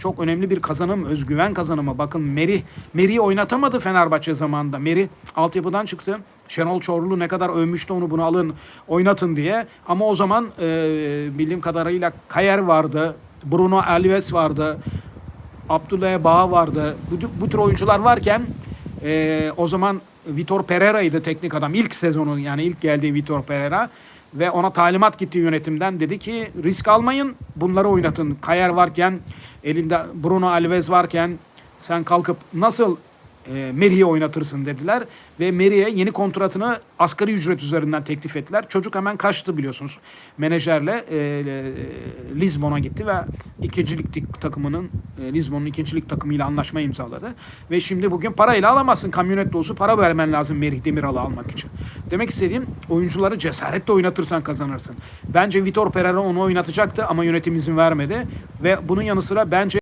çok önemli bir kazanım, özgüven kazanımı. Bakın Meri, Meri'yi oynatamadı Fenerbahçe zamanında. Meri altyapıdan çıktı. Şenol Çorlu ne kadar övmüştü onu bunu alın oynatın diye. Ama o zaman e, bildiğim kadarıyla Kayer vardı, Bruno Alves vardı, Abdullah Bağ vardı. Bu, bu tür oyuncular varken e, o zaman Vitor Pereira'ydı teknik adam. İlk sezonu yani ilk geldiği Vitor Pereira. Ve ona talimat gitti yönetimden. Dedi ki risk almayın bunları oynatın. Kayer varken elinde Bruno Alves varken sen kalkıp nasıl e, Meri'yi oynatırsın dediler. Ve Meri'ye yeni kontratını asgari ücret üzerinden teklif ettiler. Çocuk hemen kaçtı biliyorsunuz. Menajerle e, e, Lizbon'a gitti ve ikincilik takımının e, Lizbon'un ikincilik takımıyla anlaşma imzaladı. Ve şimdi bugün parayla alamazsın. Kamyonet dolusu para vermen lazım Merih Demiral'ı almak için. Demek istediğim oyuncuları cesaretle oynatırsan kazanırsın. Bence Vitor Pereira onu oynatacaktı ama yönetim izin vermedi. Ve bunun yanı sıra bence